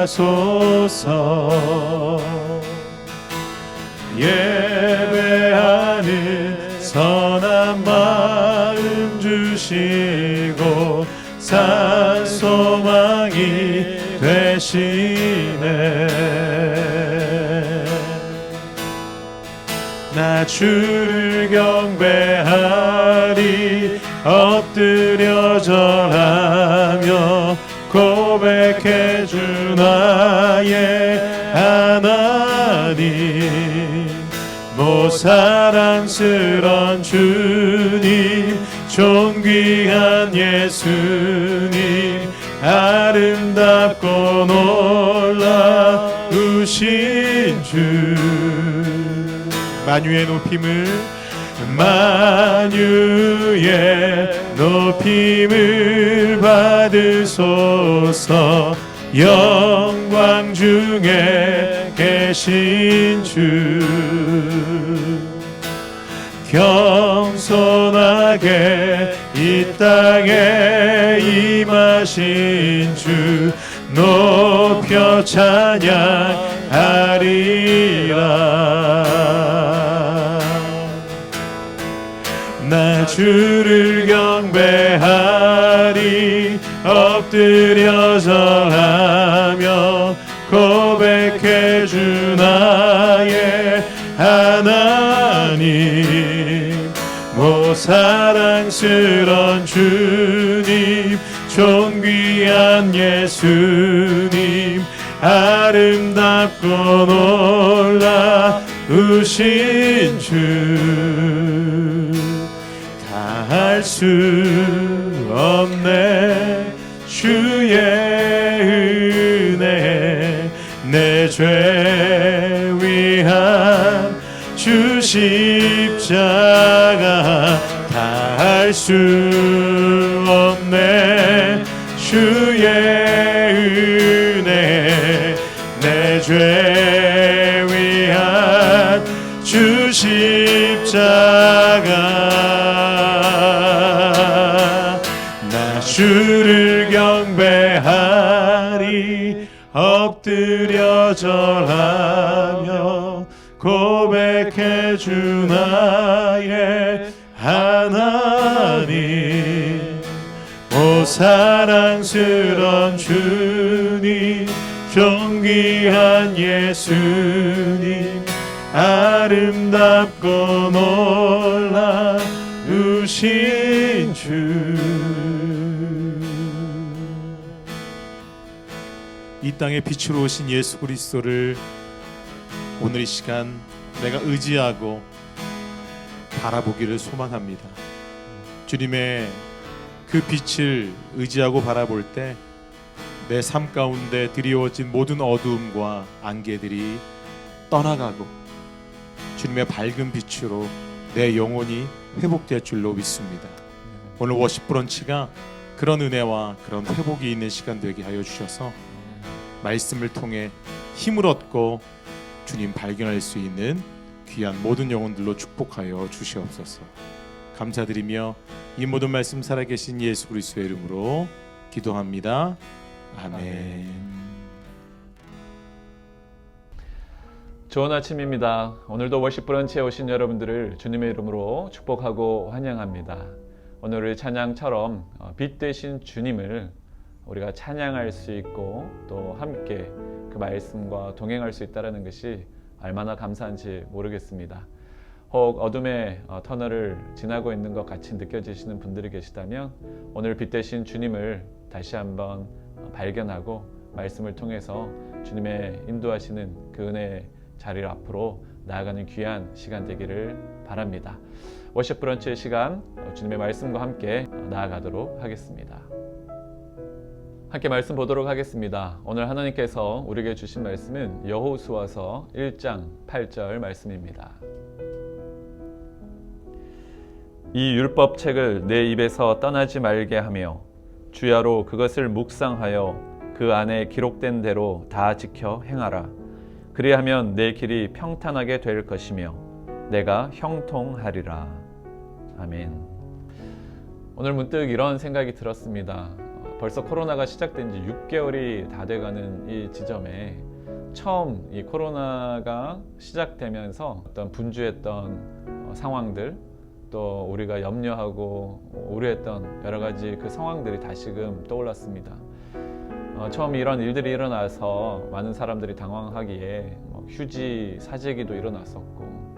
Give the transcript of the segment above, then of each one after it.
하소서. 예배하는 선한 마음 주시고 산 소망이 되시네. 나 주를 경배 나의 하나님 모 사랑스런 주님 존귀한 예수님 아름답고 놀라우신 주. 만유의 높임을 만유의 높임을 받으소서 영광 중에 계신 주. 겸손하게 이 땅에 임하신 주. 높여 찬양하리라. 나 주를 경배하리 엎드려 고백해 주 나의 하나님. 모 사랑스런 주님 존귀한 예수님 아름답고 놀라우신 주. 다 할 수 없네 주의 죄 위한 주 십자가 다 할 수 없네. 주의 절하며 고백해 주 나의 하나님 오 사랑스런 주님 존귀한 예수님 아름답고 놀라우신 땅에 빛으로 오신 예수 그리스도를 오늘 이 시간 내가 의지하고 바라보기를 소망합니다. 주님의 그 빛을 의지하고 바라볼 때 내 삶 가운데 드리워진 모든 어두움과 안개들이 떠나가고 주님의 밝은 빛으로 내 영혼이 회복될 줄로 믿습니다. 오늘 워십 브런치가 그런 은혜와 그런 회복이 있는 시간 되게 하여 주셔서 말씀을 통해 힘을 얻고 주님 발견할 수 있는 귀한 모든 영혼들로 축복하여 주시옵소서. 감사드리며 이 모든 말씀 살아계신 예수 그리스도의 이름으로 기도합니다. 아멘. 좋은 아침입니다. 오늘도 워십 브런치에 오신 여러분들을 주님의 이름으로 축복하고 환영합니다. 오늘의 찬양처럼 어, 빛 되신 주님을 우리가 찬양할 수 있고 또 함께 그 말씀과 동행할 수 있다는 것이 얼마나 감사한지 모르겠습니다. 혹 어둠의 어, 터널을 지나고 있는 것 같이 느껴지시는 분들이 계시다면 오늘 빛 되신 주님을 다시 한번 어, 발견하고 말씀을 통해서 주님의 인도하시는 그 은혜의 자리를 앞으로 나아가는 귀한 시간 되기를 바랍니다. 워십 브런치의 시간 어, 주님의 말씀과 함께 어, 나아가도록 하겠습니다. 함께 말씀 보도록 하겠습니다. 오늘 하나님께서 우리에게 주신 말씀은 여호수아서 1장 8절 말씀입니다. 이 율법 책을 내 입에서 떠나지 말게 하며 주야로 그것을 묵상하여 그 안에 기록된 대로 다 지켜 행하라. 그리하면 내 길이 평탄하게 될 것이며 내가 형통하리라. 아멘. 오늘 문득 이런 생각이 들었습니다. 어, 벌써 코로나가 시작된 지 6개월이 다 돼가는 이 지점에 처음 이 코로나가 시작되면서 어떤 분주했던 어, 상황들 또 우리가 염려하고 우려했던 여러 가지 그 상황들이 다시금 떠올랐습니다. 어, 처음 이런 일들이 일어나서 많은 사람들이 당황하기에 뭐 휴지 사재기도 일어났었고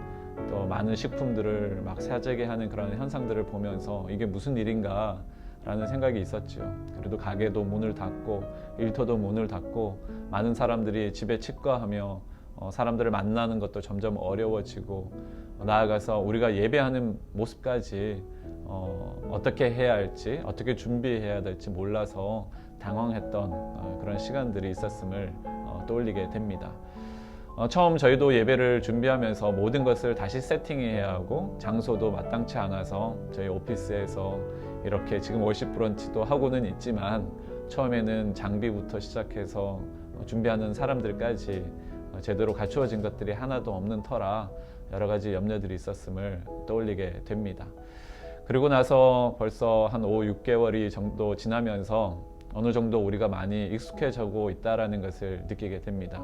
또 많은 식품들을 막 사재기 하는 그런 현상들을 보면서 이게 무슨 일인가 라는 생각이 있었죠. 그래도 가게도 문을 닫고 일터도 문을 닫고 많은 사람들이 집에 치과하며 어, 사람들을 만나는 것도 점점 어려워지고 어, 나아가서 우리가 예배하는 모습까지 어, 어떻게 해야 할지 어떻게 준비해야 될지 몰라서 당황했던 어, 그런 시간들이 있었음을 어, 떠올리게 됩니다. 어, 처음 저희도 예배를 준비하면서 모든 것을 다시 세팅해야 하고 장소도 마땅치 않아서 저희 오피스에서 이렇게 지금 월십 브런치도 하고는 있지만 처음에는 장비부터 시작해서 어, 준비하는 사람들까지 어, 제대로 갖추어진 것들이 하나도 없는 터라 여러 가지 염려들이 있었음을 떠올리게 됩니다. 그리고 나서 벌써 한 5, 6개월이 정도 지나면서 어느 정도 우리가 많이 익숙해지고 있다라는 것을 느끼게 됩니다.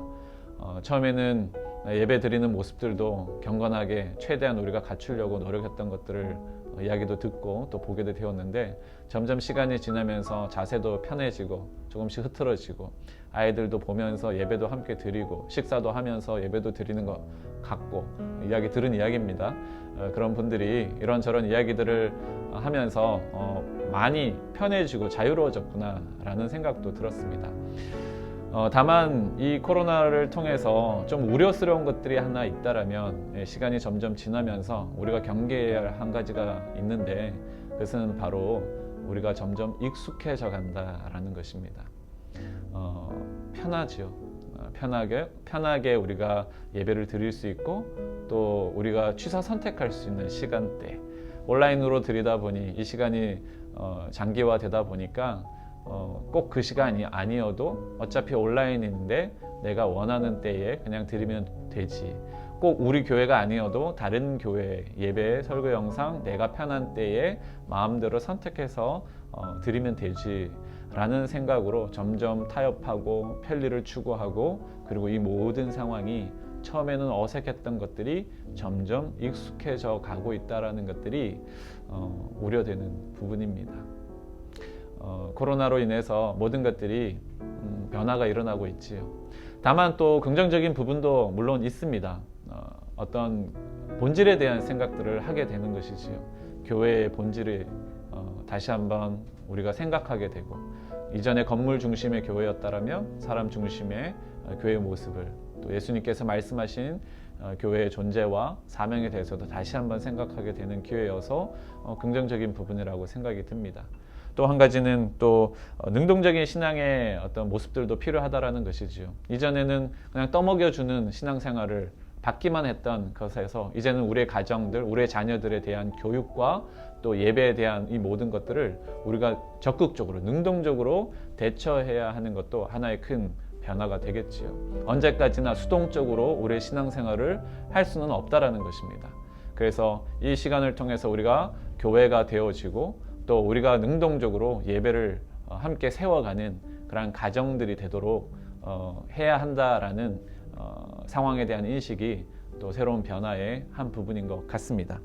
어, 처음에는 예배 드리는 모습들도 경건하게 최대한 우리가 갖추려고 노력했던 것들을 어, 이야기도 듣고 또 보게도 되었는데 점점 시간이 지나면서 자세도 편해지고 조금씩 흐트러지고 아이들도 보면서 예배도 함께 드리고 식사도 하면서 예배도 드리는 것 같고 이야기 들은 이야기입니다. 어, 그런 분들이 이런저런 이야기들을 하면서 어, 많이 편해지고 자유로워졌구나라는 생각도 들었습니다. 어, 다만 이 코로나를 통해서 좀 우려스러운 것들이 하나 있다라면 예, 시간이 점점 지나면서 우리가 경계해야 할 한 가지가 있는데 그것은 바로 우리가 점점 익숙해져 간다라는 것입니다. 어, 편하지요. 어, 편하게 편하게 우리가 예배를 드릴 수 있고 또 우리가 취사 선택할 수 있는 시간대 온라인으로 드리다 보니 이 시간이 어, 장기화되다 보니까 어, 꼭 그 시간이 아니어도 어차피 온라인인데 내가 원하는 때에 그냥 드리면 되지. 꼭 우리 교회가 아니어도 다른 교회 예배 설교 영상 내가 편한 때에 마음대로 선택해서 어, 드리면 되지. 라는 생각으로 점점 타협하고 편리를 추구하고 그리고 이 모든 상황이 처음에는 어색했던 것들이 점점 익숙해져 가고 있다라는 것들이 어, 우려되는 부분입니다. 어, 코로나로 인해서 모든 것들이 음, 변화가 일어나고 있지요. 다만 또 긍정적인 부분도 물론 있습니다. 어, 떤 본질에 대한 생각들을 하게 되는 것이지요. 교회의 본질을 어, 다시 한번 우리가 생각하게 되고 이전에 건물 중심의 교회였다라면 사람 중심의 어, 교회의 모습을 또 예수님께서 말씀하신 어, 교회의 존재와 사명에 대해서도 다시 한번 생각하게 되는 기회여서 어, 긍정적인 부분이라고 생각이 듭니다. 또 한 가지는 또 어, 능동적인 신앙의 어떤 모습들도 필요하다라는 것이지요. 이전에는 그냥 떠먹여주는 신앙생활을 받기만 했던 것에서 이제는 우리의 가정들, 우리의 자녀들에 대한 교육과 또 예배에 대한 이 모든 것들을 우리가 적극적으로 능동적으로 대처해야 하는 것도 하나의 큰 변화가 되겠지요. 언제까지나 수동적으로 우리의 신앙생활을 할 수는 없다라는 것입니다. 그래서 이 시간을 통해서 우리가 교회가 되어지고 또 우리가 능동적으로 예배를 어, 함께 세워가는 그러한 가정들이 되도록 어, 해야 한다라는 어, 상황에 대한 인식이 또 새로운 변화의 한 부분인 것 같습니다.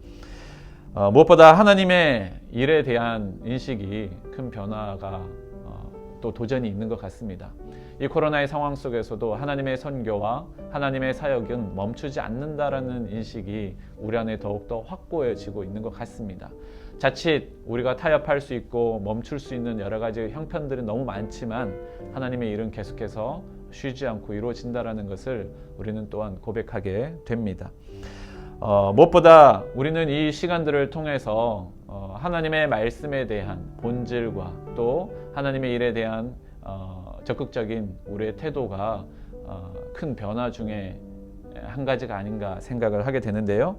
어, 무엇보다 하나님의 일에 대한 인식이 큰 변화가 어, 또 도전이 있는 것 같습니다. 이 코로나의 상황 속에서도 하나님의 선교와 하나님의 사역은 멈추지 않는다라는 인식이 우리 안에 더욱더 확고해지고 있는 것 같습니다. 자칫 우리가 타협할 수 있고 멈출 수 있는 여러 가지 형편들은 너무 많지만 하나님의 일은 계속해서 쉬지 않고 이루어진다라는 것을 우리는 또한 고백하게 됩니다. 어, 무엇보다 우리는 이 시간들을 통해서 어, 하나님의 말씀에 대한 본질과 또 하나님의 일에 대한 어, 적극적인 우리의 태도가 어, 큰 변화 중에 한 가지가 아닌가 생각을 하게 되는데요.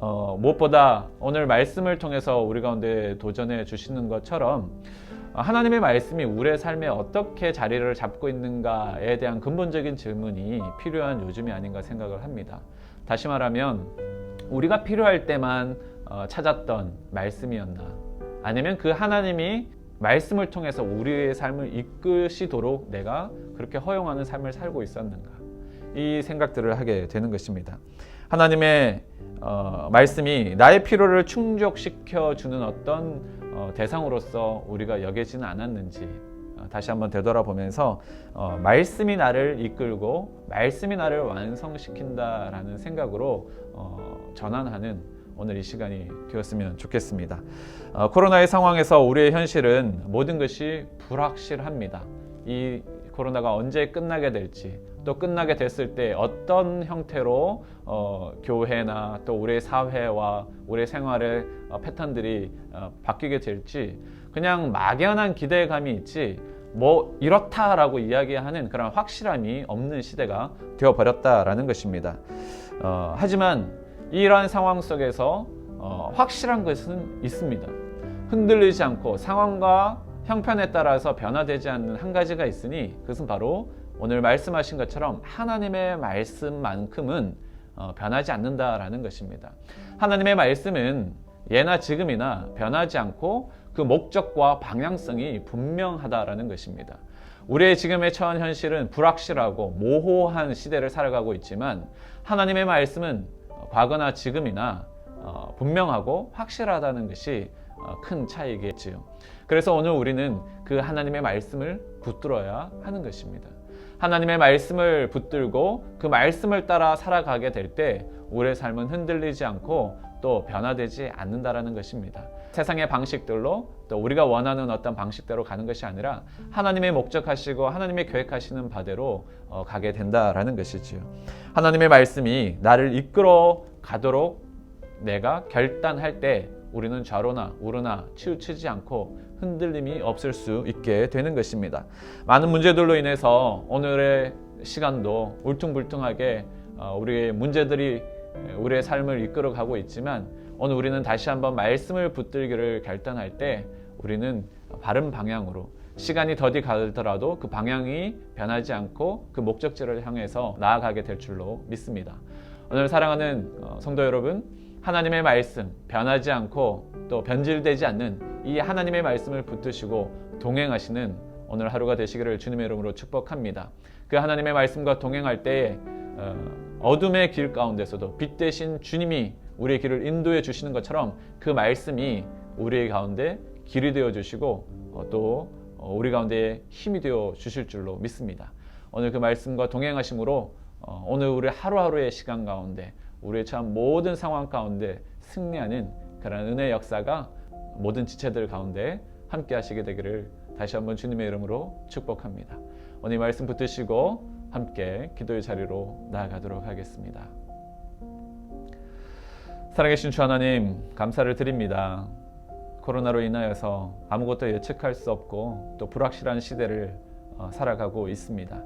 어, 무엇보다 오늘 말씀을 통해서 우리 가운데 도전해 주시는 것처럼 하나님의 말씀이 우리의 삶에 어떻게 자리를 잡고 있는가에 대한 근본적인 질문이 필요한 요즘이 아닌가 생각을 합니다. 다시 말하면 우리가 필요할 때만 어, 찾았던 말씀이었나? 아니면 그 하나님이 말씀을 통해서 우리의 삶을 이끄시도록 내가 그렇게 허용하는 삶을 살고 있었는가? 이 생각들을 하게 되는 것입니다. 하나님의 어, 말씀이 나의 필요를 충족시켜 주는 어떤 어, 대상으로서 우리가 여겨지는 않았는지 어, 다시 한번 되돌아보면서 어, 말씀이 나를 이끌고 말씀이 나를 완성시킨다라는 생각으로 어, 전환하는 오늘 이 시간이 되었으면 좋겠습니다. 어, 코로나의 상황에서 우리의 현실은 모든 것이 불확실합니다. 이 코로나가 언제 끝나게 될지 또 끝나게 됐을 때 어떤 형태로 어, 교회나 또 우리의 사회와 우리의 생활의 어, 패턴들이 어, 바뀌게 될지 그냥 막연한 기대감이 있지 뭐 이렇다라고 이야기하는 그런 확실함이 없는 시대가 되어 버렸다라는 것입니다. 어, 하지만 이러한 상황 속에서 어, 확실한 것은 있습니다. 흔들리지 않고 상황과 형편에 따라서 변화되지 않는 한 가지가 있으니 그것은 바로 오늘 말씀하신 것처럼 하나님의 말씀만큼은 어, 변하지 않는다라는 것입니다. 하나님의 말씀은 예나 지금이나 변하지 않고 그 목적과 방향성이 분명하다라는 것입니다. 우리의 지금의 처한 현실은 불확실하고 모호한 시대를 살아가고 있지만 하나님의 말씀은 과거나 지금이나 어, 분명하고 확실하다는 것이 어, 큰 차이겠지요. 그래서 오늘 우리는 그 하나님의 말씀을 붙들어야 하는 것입니다. 하나님의 말씀을 붙들고 그 말씀을 따라 살아가게 될 때 우리의 삶은 흔들리지 않고 또 변화되지 않는다라는 것입니다. 세상의 방식들로 또 우리가 원하는 어떤 방식대로 가는 것이 아니라 하나님의 목적하시고 하나님의 계획하시는 바대로 어, 가게 된다라는 것이지요. 하나님의 말씀이 나를 이끌어 가도록 내가 결단할 때 우리는 좌로나 우로나 치우치지 않고 흔들림이 없을 수 있게 되는 것입니다. 많은 문제들로 인해서 오늘의 시간도 울퉁불퉁하게 어, 우리의 문제들이 우리의 삶을 이끌어 가고 있지만 오늘 우리는 다시 한번 말씀을 붙들기를 결단할 때 우리는 바른 방향으로 시간이 더디 가더라도 그 방향이 변하지 않고 그 목적지를 향해서 나아가게 될 줄로 믿습니다. 오늘 사랑하는 어, 성도 여러분, 하나님의 말씀 변하지 않고 또 변질되지 않는 이 하나님의 말씀을 붙드시고 동행하시는 오늘 하루가 되시기를 주님의 이름으로 축복합니다. 그 하나님의 말씀과 동행할 때에 어, 어둠의 길 가운데서도 빛 대신 주님이 우리의 길을 인도해 주시는 것처럼 그 말씀이 우리의 가운데 길이 되어 주시고 어, 또 어, 우리 가운데 힘이 되어 주실 줄로 믿습니다. 오늘 그 말씀과 동행하심으로 어, 오늘 우리 하루하루의 시간 가운데 우리의 참 모든 상황 가운데 승리하는 그런 은혜 역사가 모든 지체들 가운데 함께 하시게 되기를 다시 한번 주님의 이름으로 축복합니다. 오늘 이 말씀 붙드시고 함께 기도의 자리로 나아가도록 하겠습니다. 살아계신 주 하나님 감사를 드립니다. 코로나로 인하여서 아무것도 예측할 수 없고 또 불확실한 시대를 어, 살아가고 있습니다.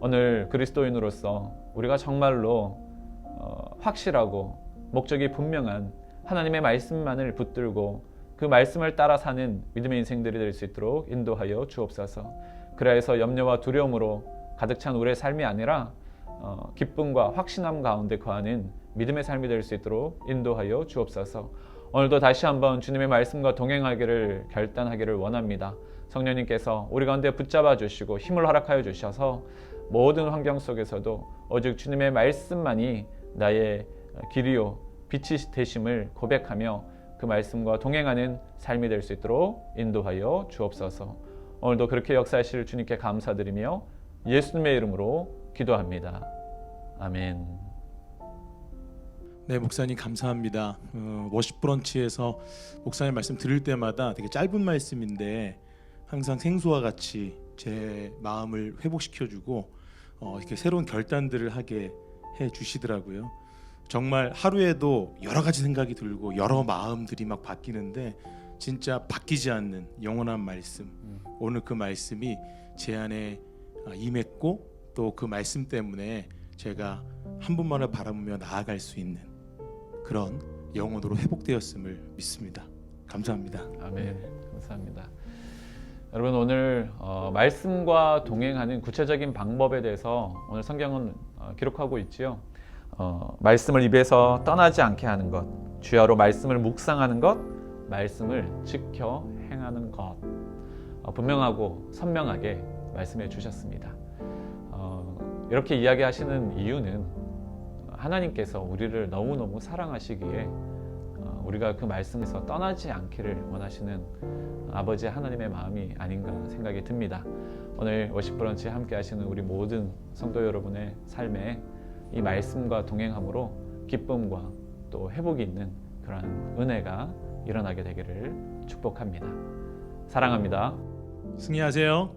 오늘 그리스도인으로서 우리가 정말로 어, 확실하고 목적이 분명한 하나님의 말씀만을 붙들고 그 말씀을 따라 사는 믿음의 인생들이 될 수 있도록 인도하여 주옵소서. 그래서 염려와 두려움으로 가득 찬 우리의 삶이 아니라 어, 기쁨과 확신함 가운데 거하는 믿음의 삶이 될 수 있도록 인도하여 주옵소서. 오늘도 다시 한번 주님의 말씀과 동행하기를 결단하기를 원합니다. 성령님께서 우리 가운데 붙잡아 주시고 힘을 허락하여 주셔서 모든 환경 속에서도 오직 주님의 말씀만이 나의 길이요 빛이 되심을 고백하며 그 말씀과 동행하는 삶이 될 수 있도록 인도하여 주옵소서. 오늘도 그렇게 역사하실 주님께 감사드리며 예수님의 이름으로 기도합니다. 아멘. 네, 목사님 감사합니다. 어, 워십 브런치에서 목사님 말씀 들을 때마다 되게 짧은 말씀인데 항상 생수와 같이 제 마음을 회복시켜주고 어, 이렇게 새로운 결단들을 하게 해 주시더라고요. 정말 하루에도 여러 가지 생각이 들고 여러 마음들이 막 바뀌는데 진짜 바뀌지 않는 영원한 말씀. 오늘 그 말씀이 제 안에 아, 임했고 또 그 말씀 때문에 제가 한 분만을 바라보며 나아갈 수 있는 그런 영혼으로 회복되었음을 믿습니다. 감사합니다. 아멘. 감사합니다. 여러분 오늘 어, 말씀과 동행하는 구체적인 방법에 대해서 오늘 성경은 어, 기록하고 있지요. 어, 말씀을 입에서 떠나지 않게 하는 것, 주야로 말씀을 묵상하는 것, 말씀을 지켜 행하는 것. 어, 분명하고 선명하게 말씀해 주셨습니다. 어, 이렇게 이야기하시는 이유는 하나님께서 우리를 너무너무 사랑하시기에 어, 우리가 그 말씀에서 떠나지 않기를 원하시는 아버지 하나님의 마음이 아닌가 생각이 듭니다. 오늘 워십 브런치 함께 하시는 우리 모든 성도 여러분의 삶에 이 말씀과 동행함으로 기쁨과 또 회복이 있는 그러한 은혜가 일어나게 되기를 축복합니다. 사랑합니다. 승리하세요.